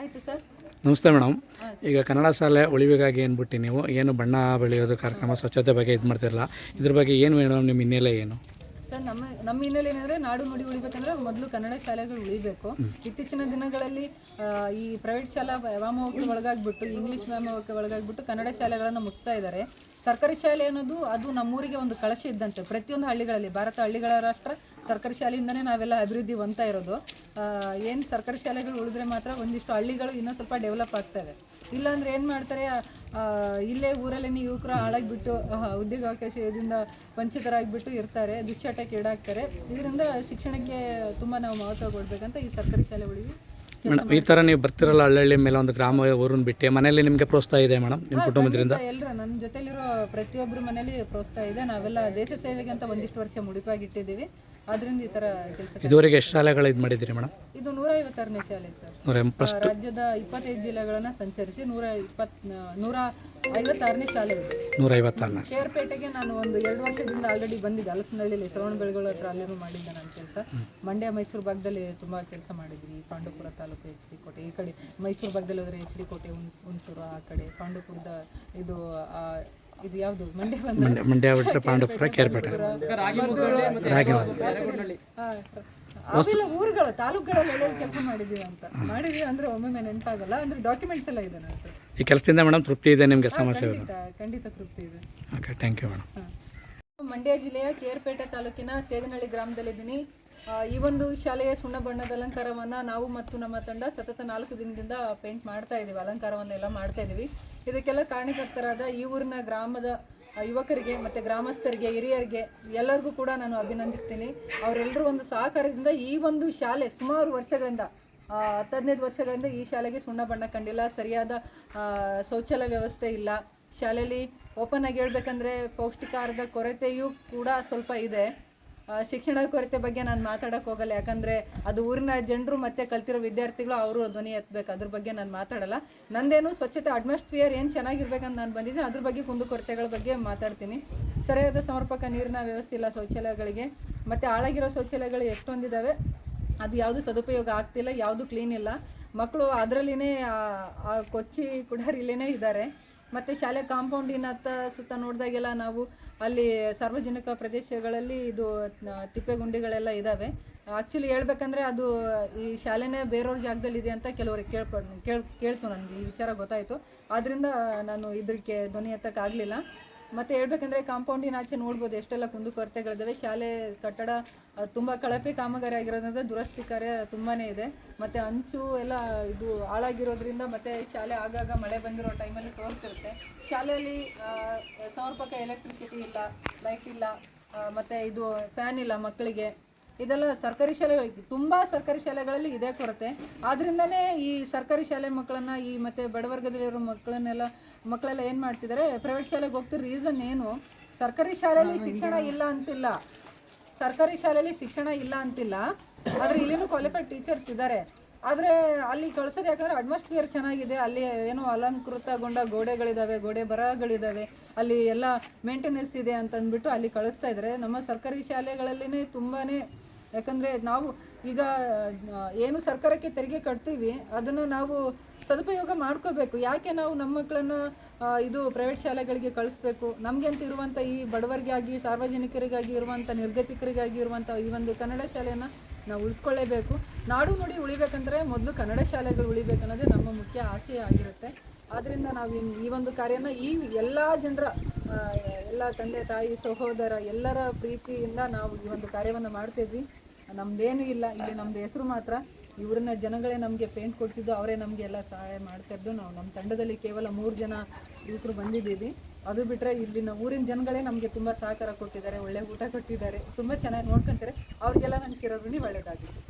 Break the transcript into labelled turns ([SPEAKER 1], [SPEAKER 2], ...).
[SPEAKER 1] ಆಯಿತು ಸರ್.
[SPEAKER 2] ನಮಸ್ತೆ ಮೇಡಮ್. ಈಗ ಕನ್ನಡ ಶಾಲೆ ಉಳಿವಿಗಾಗಿ ಏನ್ಬಿಟ್ಟು ನೀವು? ಏನು ಬಣ್ಣ ಬೆಳೆಯೋದು ಕಾರ್ಯಕ್ರಮ ಸ್ವಚ್ಛತೆ ಬಗ್ಗೆ ಇದು ಮಾಡ್ತಿರಲ್ಲ ಇದ್ರ ಬಗ್ಗೆ ಏನು ಮೇಡಮ್ ನಿಮ್ಮ ಹಿನ್ನೆಲೆ ಏನು?
[SPEAKER 1] ಸರ್ ನಮ್ಮ ನಮ್ಮ ಹಿನ್ನೆಲೆ ಏನಂದ್ರೆ ನಾಡು ನುಡಿ ಉಳಿಬೇಕಂದ್ರೆ ಮೊದಲು ಕನ್ನಡ ಶಾಲೆಗಳು ಉಳಿಬೇಕು. ಇತ್ತೀಚಿನ ದಿನಗಳಲ್ಲಿ ಈ ಪ್ರೈವೇಟ್ ಶಾಲಾ ವ್ಯಾಮೋಹಕ್ಕೆ ಒಳಗಾಗ್ಬಿಟ್ಟು ಇಂಗ್ಲಿಷ್ ವ್ಯಾಮೋಹಕ್ಕೆ ಒಳಗಾಗ್ಬಿಟ್ಟು ಕನ್ನಡ ಶಾಲೆಗಳನ್ನು ಮುಚ್ತಾ ಇದ್ದಾರೆ ಸರ್ಕಾರಿ ಶಾಲೆ ಅನ್ನೋದು ಅದು ನಮ್ಮೂರಿಗೆ ಒಂದು ಕಳಶ ಇದ್ದಂತೆ. ಪ್ರತಿಯೊಂದು ಹಳ್ಳಿಗಳಲ್ಲಿ ಭಾರತ ಹಳ್ಳಿಗಳ ರಾಷ್ಟ್ರ ಸರ್ಕಾರಿ ಶಾಲೆಯಿಂದನೇ ನಾವೆಲ್ಲ ಅಭಿವೃದ್ಧಿ ಹೊಂತಾ ಇರೋದು. ಏನು ಸರ್ಕಾರಿ ಶಾಲೆಗಳು ಉಳಿದ್ರೆ ಮಾತ್ರ ಒಂದಿಷ್ಟು ಹಳ್ಳಿಗಳು ಇನ್ನೂ ಸ್ವಲ್ಪ ಡೆವಲಪ್ ಆಗ್ತವೆ ಇಲ್ಲಾಂದ್ರೆ ಏನು ಮಾಡ್ತಾರೆ ಇಲ್ಲೇ ಊರಲ್ಲೇ ಯುವಕರು ಹಾಳಾಗಿಬಿಟ್ಟು ಉದ್ಯೋಗಾವಕಾಶದಿಂದ ವಂಚಿತರಾಗಿಬಿಟ್ಟು ಇರ್ತಾರೆ ದುಶ್ಚಟಕ್ಕೆ ಈಡಾಗ್ತಾರೆ. ಇದರಿಂದ ಶಿಕ್ಷಣಕ್ಕೆ ತುಂಬ ನಾವು ಮಹತ್ವ ಕೊಡ್ಬೇಕಂತ ಈ ಸರ್ಕಾರಿ ಶಾಲೆ ಉಳಿವಿ
[SPEAKER 2] ಮೇಡಮ್ ಈ ಥರ ನೀವು ಬರ್ತಿರಲ್ಲ ಹಳ್ಳಿ ಮೇಲೆ ಒಂದು ಗ್ರಾಮ ಊರನ್ನ ಬಿಟ್ಟು ಮನೆಯಲ್ಲಿ ನಿಮಗೆ ಪ್ರೋತ್ಸಾಹ ಇದೆ ಮೇಡಮ್ ನಿಮ್ಮ ಕುಟುಂಬದಿಂದ?
[SPEAKER 1] ಎಲ್ಲರೂ ನನ್ನ ಜೊತೆಲಿರೋ ಪ್ರತಿಯೊಬ್ಬರು ಮನೇಲಿ ಪ್ರೋತ್ಸಾಹ ಇದೆ. ನಾವೆಲ್ಲ ದೇಶ ಸೇವೆಗೆ ಅಂತ ಒಂದಿಷ್ಟು ವರ್ಷ ಮುಡಿಪಾಗಿಟ್ಟಿದ್ದೀವಿ. ಅದರಿಂದ ಈ ತರ ಕೆಲಸ
[SPEAKER 2] ಇದುವರೆಗೆ ಎಷ್ಟು ಶಾಲೆಗಳು ಇದು ಮಾಡಿದ್ರಿ ಮೇಡಮ್?
[SPEAKER 1] ಇದು ನೂರ ಐವತ್ತಾರನೇ ಶಾಲೆ ಸರ್.
[SPEAKER 2] ನೂರ ಫಸ್ಟ್
[SPEAKER 1] ರಾಜ್ಯದ ಇಪ್ಪತ್ತೈದು ಜಿಲ್ಲೆಗಳನ್ನು ಸಂಚರಿಸಿ ನೂರ ಇಪ್ಪತ್ ನೂರ ಐವತ್ತಾರನೇ ಶಾಲೆ ಇದೆ.
[SPEAKER 2] ನೂರ ಐವತ್ತಾರನೇ
[SPEAKER 1] ಶೇರ್ಪೇಟೆಗೆ ನಾನು ಒಂದು ಎರಡು ವರ್ಷದಿಂದ ಆಲ್ರೆಡಿ ಬಂದಿದ್ದೆ. ಅಲಸಂದಳ್ಳಿಲಿ ಶ್ರವಣ ಬೆಳಗೊಳ ಹತ್ರ ಅಲ್ಲೇನೂ ಮಾಡಿದ್ದೆ ನನ್ನ ಕೆಲಸ. ಮಂಡ್ಯ ಮೈಸೂರು ಭಾಗದಲ್ಲಿ ತುಂಬ ಕೆಲಸ ಮಾಡಿದ್ವಿ. ಪಾಂಡುಪುರ ತಾಲೂಕು ಎಚ್ ಡಿ ಕೋಟೆ. ಈ ಕಡೆ ಮೈಸೂರು ಭಾಗದಲ್ಲಿ ಹೋದರೆ ಎಚ್ ಡಿ ಕೋಟೆ ಉನ್ ಹುಣಸೂರು ಆ ಕಡೆ. ಪಾಂಡುಪುರದ ಇದು ಇದು ಯಾವುದು? ಮಂಡ್ಯ ಬಂದ
[SPEAKER 2] ಮಂಡ್ಯ ಮಂಡ್ಯ ಬಿಟ್ಟರೆ ಪಾಂಡವಪುರ ಕೇರ್ಪೇಟೆ. ರಾಗಿ
[SPEAKER 1] ಅವೆಲ್ಲ ಊರುಗಳು ತಾಲೂಕುಗಳಲ್ಲಿ ಕೆಲಸ ಮಾಡಿದೀವಿ ಅಂತ. ಮಾಡಿದೀವಿ ಅಂದ್ರೆ ಒಮ್ಮೊಮ್ಮೆ ನೆನಪಾಗಲ್ಲ ಅಂದ್ರೆ ಡಾಕ್ಯುಮೆಂಟ್ಸ್ ಎಲ್ಲ ಇದೆ ನನ್ನ
[SPEAKER 2] ಈ ಕೆಲಸದಿಂದ ಮೇಡಮ್ ತೃಪ್ತಿ ಇದೆ ನಿಮಗೆ ಸಮಸ್ಯೆ
[SPEAKER 1] ಖಂಡಿತ ಖಂಡಿತ ತೃಪ್ತಿ ಇದೆ.
[SPEAKER 2] Okay thank you madam
[SPEAKER 1] Mandya ಜಿಲ್ಲೆಯ ಕೇರ್ಪೇಟೆ ತಾಲೂಕಿನ ತೇಗನಹಳ್ಳಿ ಗ್ರಾಮದಲ್ಲಿದ್ದೀನಿ. ಈ ಒಂದು ಶಾಲೆಯ ಸುಣ್ಣ ಬಣ್ಣದ ಅಲಂಕಾರವನ್ನ ನಾವು ಮತ್ತು ನಮ್ಮ ತಂಡ ಸತತ ನಾಲ್ಕು ದಿನದಿಂದ ಪೇಂಟ್ ಮಾಡ್ತಾ ಇದ್ದೀವಿ ಅಲಂಕಾರವನ್ನೆಲ್ಲ ಮಾಡ್ತಾ ಇದ್ದೀವಿ ಇದಕ್ಕೆಲ್ಲ ಕಾರಣಕರ್ತರಾದ ಈ ಊರಿನ ಗ್ರಾಮದ ಯುವಕರಿಗೆ ಮತ್ತು ಗ್ರಾಮಸ್ಥರಿಗೆ ಹಿರಿಯರಿಗೆ ಎಲ್ಲರಿಗೂ ಕೂಡ ನಾನು ಅಭಿನಂದಿಸ್ತೀನಿ. ಅವರೆಲ್ಲರೂ ಒಂದು ಸಹಕಾರದಿಂದ ಈ ಒಂದು ಶಾಲೆ ಸುಮಾರು ವರ್ಷಗಳಿಂದ ಆ, ಹತ್ತು ಹದಿನೈದು ವರ್ಷಗಳಿಂದ ಈ ಶಾಲೆಗೆ ಸುಣ್ಣ ಬಣ್ಣ ಕಂಡಿಲ್ಲ. ಸರಿಯಾದ ಶೌಚಾಲಯ ವ್ಯವಸ್ಥೆ ಇಲ್ಲ. ಶಾಲೆಯಲ್ಲಿ ಓಪನ್ ಆಗಿ ಹೇಳ್ಬೇಕಂದ್ರೆ ಪೌಷ್ಟಿಕಾಹಾರದ ಕೊರತೆಯೂ ಕೂಡ ಸ್ವಲ್ಪ ಇದೆ. ಆ, ಶಿಕ್ಷಣದ ಕೊರತೆ ಬಗ್ಗೆ ನಾನು ಮಾತಾಡಕ್ಕೆ ಹೋಗಲ್ಲ. ಯಾಕಂದ್ರೆ ಅದು ಊರಿನ ಜನರು ಮತ್ತೆ ಕಲ್ತಿರೋ ವಿದ್ಯಾರ್ಥಿಗಳು ಅವರು ಧ್ವನಿ ಎತ್ತಬೇಕು ಅದ್ರ ಬಗ್ಗೆ ನಾನು ಮಾತಾಡಲ್ಲ. ನಂದೇನು ಸ್ವಚ್ಛತೆ ಅಟ್ಮಾಸ್ಫಿಯರ್ ಏನು ಚೆನ್ನಾಗಿರ್ಬೇಕಂತ ನಾನು ಬಂದಿದ್ದೀನಿ. ಅದ್ರ ಬಗ್ಗೆ ಕುಂದುಕೊರತೆಗಳ ಬಗ್ಗೆ ಮಾತಾಡ್ತೀನಿ. ಸರಿಯಾದ ಸಮರ್ಪಕ ನೀರಿನ ವ್ಯವಸ್ಥೆ ಇಲ್ಲ ಶೌಚಾಲಯಗಳಿಗೆ. ಮತ್ತೆ ಹಾಳಾಗಿರೋ ಶೌಚಾಲಯಗಳು ಎಷ್ಟೊಂದಿದ್ದಾವೆ ಅದು ಯಾವುದು ಸದುಪಯೋಗ ಆಗ್ತಿಲ್ಲ ಯಾವುದು ಕ್ಲೀನ್ ಇಲ್ಲ. ಮಕ್ಕಳು ಅದರಲ್ಲಿನೇ ಕೊಚ್ಚಿ ಕುಡಾರಿಲೇನೆ ಇದ್ದಾರೆ. ಮತ್ತು ಶಾಲೆ ಕಾಂಪೌಂಡಿನ ಹತ್ತ ಸುತ್ತ ನೋಡಿದಾಗೆಲ್ಲ ನಾವು ಅಲ್ಲಿ ಸಾರ್ವಜನಿಕ ಪ್ರದೇಶಗಳಲ್ಲಿ ಇದು ತಿಪ್ಪೆಗುಂಡಿಗಳೆಲ್ಲ ಇದ್ದಾವೆ ಆ್ಯಕ್ಚುಲಿ ಹೇಳ್ಬೇಕಂದ್ರೆ ಅದು, ಈ ಶಾಲೆನೇ ಬೇರೆಯವ್ರ ಜಾಗದಲ್ಲಿ ಇದೆ ಅಂತ ಕೆಲವರಿಗೆ ಕೇಳ್ಪ ಕೇಳ್, ಕೇಳ್ತು ನನಗೆ ಈ ವಿಚಾರ ಗೊತ್ತಾಯಿತು. ಆದ್ದರಿಂದ ನಾನು ಇದಕ್ಕೆ ಧ್ವನಿ ಎತ್ತಕ್ಕಾಗಲಿಲ್ಲ. ಮತ್ತೆ ಹೇಳ್ಬೇಕಂದ್ರೆ ಕಾಂಪೌಂಡಿನ ಆಚೆ ನೋಡ್ಬೋದು, ಎಷ್ಟೆಲ್ಲ ಕುಂದುಕೊರತೆಗಳಿದಾವೆ ಶಾಲೆ ಕಟ್ಟಡ ತುಂಬ ಕಳಪೆ ಕಾಮಗಾರಿ ಆಗಿರೋದ್ರಿಂದ ದುರಸ್ತಿ ಕಾರ್ಯ ತುಂಬಾನೇ ಇದೆ. ಮತ್ತೆ ಅಂಚು ಎಲ್ಲ ಇದು ಹಾಳಾಗಿರೋದ್ರಿಂದ ಮತ್ತೆ ಶಾಲೆ ಆಗಾಗ ಮಳೆ ಬಂದಿರೋ ಟೈಮಲ್ಲಿ ಸೋರ್ತಿರುತ್ತೆ ಶಾಲೆಯಲ್ಲಿ ಸಮರ್ಪಕ ಎಲೆಕ್ಟ್ರಿಸಿಟಿ ಇಲ್ಲ ಲೈಟ್ ಇಲ್ಲ ಮತ್ತೆ ಇದು ಫ್ಯಾನ್ ಇಲ್ಲ ಮಕ್ಕಳಿಗೆ. ಇದೆಲ್ಲ ಸರ್ಕಾರಿ ಶಾಲೆಗಳಿಗೆ ತುಂಬಾ ಸರ್ಕಾರಿ ಶಾಲೆಗಳಲ್ಲಿ ಇದೇ ಕೊರತೆ. ಆದ್ರಿಂದನೇ ಈ ಸರ್ಕಾರಿ ಶಾಲೆ ಮಕ್ಕಳನ್ನ ಈ ಮತ್ತೆ ಬಡವರ್ಗದಲ್ಲಿರೋ ಮಕ್ಕಳನ್ನೆಲ್ಲ ಮಕ್ಕಳೆಲ್ಲ ಏನು ಮಾಡ್ತಿದ್ದಾರೆ ಪ್ರೈವೇಟ್ ಶಾಲೆಗೆ ಹೋಗ್ತಿರೋ ರೀಸನ್ ಏನು? ಸರ್ಕಾರಿ ಶಾಲೆಯಲ್ಲಿ ಶಿಕ್ಷಣ ಇಲ್ಲ ಅಂತಿಲ್ಲ. ಸರ್ಕಾರಿ ಶಾಲೆಯಲ್ಲಿ ಶಿಕ್ಷಣ ಇಲ್ಲ ಅಂತಿಲ್ಲ. ಆದ್ರೆ ಇಲ್ಲಿನೂ ಕ್ವಾಲಿಫೈಡ್ ಟೀಚರ್ಸ್ ಇದ್ದಾರೆ ಆದ್ರೆ ಅಲ್ಲಿ ಕಳ್ಸೋದು ಯಾಕಂದ್ರೆ ಅಟ್ಮಾಸ್ಫಿಯರ್ ಚೆನ್ನಾಗಿದೆ. ಅಲ್ಲಿ ಏನೋ ಅಲಂಕೃತಗೊಂಡ ಗೋಡೆಗಳಿದಾವೆ ಗೋಡೆ ಬರಹಗಳಿದಾವೆ. ಅಲ್ಲಿ ಎಲ್ಲ ಮೇಂಟೆನೆನ್ಸ್ ಇದೆ ಅಂತ ಅಂದ್ಬಿಟ್ಟು ಅಲ್ಲಿ ಕಳಿಸ್ತಾ ಇದ್ದಾರೆ ನಮ್ಮ ಸರ್ಕಾರಿ ಶಾಲೆಗಳಲ್ಲಿನೇ ತುಂಬಾನೇ ಯಾಕಂದ್ರೆ ನಾವು ಈಗ ಏನು ಸರ್ಕಾರಕ್ಕೆ ತೆರಿಗೆ ಕಟ್ತೀವಿ, ಅದನ್ನು ನಾವು ಸದುಪಯೋಗ ಮಾಡ್ಕೋಬೇಕು. ಯಾಕೆ ನಾವು ನಮ್ಮ ಮಕ್ಕಳನ್ನು ಇದು ಪ್ರೈವೇಟ್ ಶಾಲೆಗಳಿಗೆ ಕಳಿಸ್ಬೇಕು? ನಮಗೆ ಅಂತ ಇರುವಂಥ ಈ ಬಡವರಿಗಾಗಿ, ಸಾರ್ವಜನಿಕರಿಗಾಗಿ ಇರುವಂಥ ನಿರ್ಗತಿಕರಿಗಾಗಿ ಇರುವಂಥ ಈ ಒಂದು ಕನ್ನಡ ಶಾಲೆಯನ್ನು ನಾವು ಉಳಿಸ್ಕೊಳ್ಳೇಬೇಕು. ನಾಡು ನುಡಿ ಉಳಿಬೇಕಂದ್ರೆ ಮೊದಲು ಕನ್ನಡ ಶಾಲೆಗಳು ಉಳಿಬೇಕನ್ನೋದೇ ನಮ್ಮ ಮುಖ್ಯ ಆಸೆ ಆಗಿರುತ್ತೆ. ಆದ್ದರಿಂದ ನಾವು ಈ ಒಂದು ಕಾರ್ಯನ ಈ ಎಲ್ಲ ಜನರ ಎಲ್ಲ ತಂದೆ, ತಾಯಿ, ಸಹೋದರ ಎಲ್ಲರ ಪ್ರೀತಿಯಿಂದ ನಾವು ಈ ಒಂದು ಕಾರ್ಯವನ್ನು ಮಾಡ್ತಿದ್ವಿ. ನಮ್ದೇನು ಇಲ್ಲ, ಇಲ್ಲಿ ನಮ್ದು ಹೆಸರು ಮಾತ್ರ ಇವ್ರನ್ನ ಜನಗಳೇ ನಮಗೆ ಪೇಂಟ್ ಕೊಡ್ತಿದ್ದು ಅವರೇ ನಮಗೆ ಎಲ್ಲ ಸಹಾಯ ಮಾಡ್ತಿದ್ದು ನಾವು ನಮ್ಮ ತಂಡದಲ್ಲಿ ಕೇವಲ ಮೂರು ಜನ ಯುವಕರು ಬಂದಿದ್ದೀವಿ. ಅದು ಬಿಟ್ಟರೆ ಇಲ್ಲಿನ ಊರಿನ ಜನಗಳೇ ನಮಗೆ ತುಂಬ ಸಹಕಾರ ಕೊಟ್ಟಿದ್ದಾರೆ, ಒಳ್ಳೆ ಊಟ ಕೊಟ್ಟಿದ್ದಾರೆ, ತುಂಬ ಚೆನ್ನಾಗಿ ನೋಡ್ಕೊಂತಾರೆ. ಅವ್ರಿಗೆಲ್ಲ ನನ್ನ ಕಿರೋ ಋಣಿ ಒಳ್ಳೆಯದಾಗಿದೆ